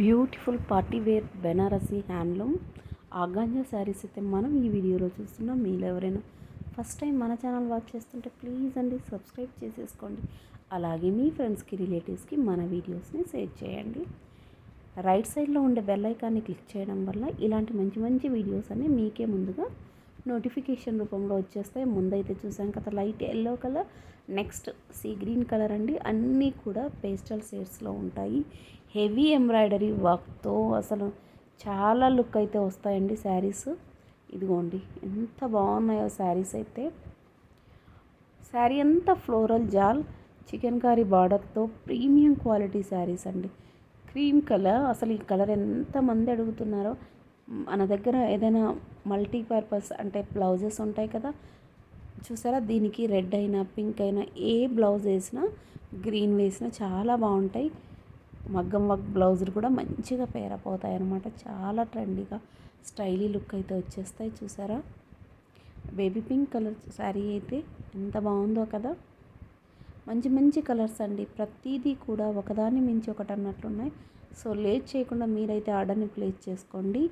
Beautiful party wear Banarasi handloom. Organza saris అయితే మనం ఈ వీడియోలో చూస్తున్నాం. మీరు ఎవరైనా ఫస్ట్ టైం మన ఛానల్ వాచ్ చేస్తుంటే ప్లీజ్ అండి సబ్స్క్రైబ్ చేసేసుకోండి. అలాగే మీ ఫ్రెండ్స్కి రిలేటివ్స్కి మన వీడియోస్ని షేర్ చేయండి. రైట్ సైడ్లో ఉండే బెల్ ఐకాన్ని క్లిక్ చేయడం వల్ల ఇలాంటి మంచి మంచి వీడియోస్ అన్నీ మీకే ముందుగా నోటిఫికేషన్ రూపంలో వచ్చేస్తాయి. ముందైతే చూసాం కదా light yellow colour next sea green colour అండి. అన్నీ కూడా పేస్టల్ షేడ్స్లో ఉంటాయి. హెవీ ఎంబ్రాయిడరీ వర్క్తో అసలు చాలా లుక్ అయితే వస్తాయండి శారీస్. ఇదిగోండి ఎంత బాగున్నాయో శారీస్ అయితే. శారీ అంతా ఫ్లోరల్ జాల్ చికెన్ కర్రీ బార్డర్తో ప్రీమియం క్వాలిటీ శారీస్ అండి. క్రీమ్ కలర్ అసలు ఈ కలర్ ఎంతమంది అడుగుతున్నారో మన దగ్గర ఏదైనా మల్టీపర్పస్ అంటే బ్లౌజెస్ ఉంటాయి కదా చూసారా? దీనికి రెడ్ అయినా పింక్ అయినా ఏ బ్లౌజ్ వేసినా గ్రీన్ వేసినా చాలా బాగుంటాయి. మగ్గం వర్క్ బ్లౌజులు కూడా మంచిగా పేరపోతాయి అనమాట చాలా ట్రెండీగా స్టైలీ లుక్ అయితే వచ్చేస్తాయి చూసారా? బేబీ పింక్ కలర్ శారీ అయితే ఎంత బాగుందో కదా? మంచి మంచి కలర్స్ అండి. ప్రతిదీ కూడా ఒకదాన్ని మించి ఒకటి అన్నట్లున్నాయి. సో లేట్ చేయకుండా మీరైతే ఆర్డర్ని ప్లేస్ చేసుకోండి.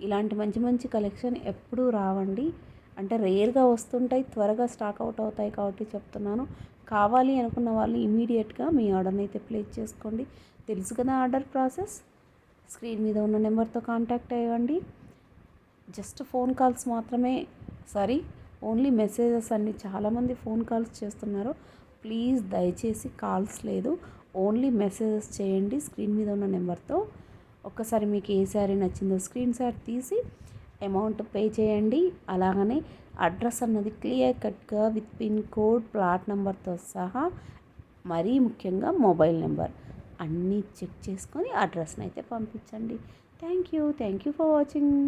ఇలాంటి మంచి మంచి కలెక్షన్ ఎప్పుడూ రావండి. అంటే రేర్గా వస్తుంటాయి త్వరగా స్టాక్ అవుట్ అవుతాయి కాబట్టి చెప్తున్నాను. కావాలి అనుకున్న వాళ్ళు ఇమీడియట్గా మీ ఆర్డర్ని అయితే ప్లేస్ చేసుకోండి. తెలుసు కదా ఆర్డర్ ప్రాసెస్? స్క్రీన్ మీద ఉన్న నెంబర్తో కాంటాక్ట్ అయ్యండి. జస్ట్ ఫోన్ కాల్స్ మాత్రమే సారీ ఓన్లీ మెసేజెస్ అన్ని చాలామంది ఫోన్ కాల్స్ చేస్తున్నారు. ప్లీజ్ దయచేసి కాల్స్ లేదు. ఓన్లీ మెసేజెస్ చేయండి స్క్రీన్ మీద ఉన్న నెంబర్తో. ఒక్కసారి మీకు ఏ శారీ నచ్చిందో స్క్రీన్ షాట్ తీసి అమౌంట్ పే చేయండి. అలాగనే అడ్రస్ అన్నది క్లియర్ కట్గా విత్ పిన్ కోడ్ ప్లాట్ నెంబర్తో సహా మరీ ముఖ్యంగా మొబైల్ నెంబర్ అన్నీ చెక్ చేసుకొని అడ్రస్ని అయితే పంపించండి. Thank you. Thank you for watching.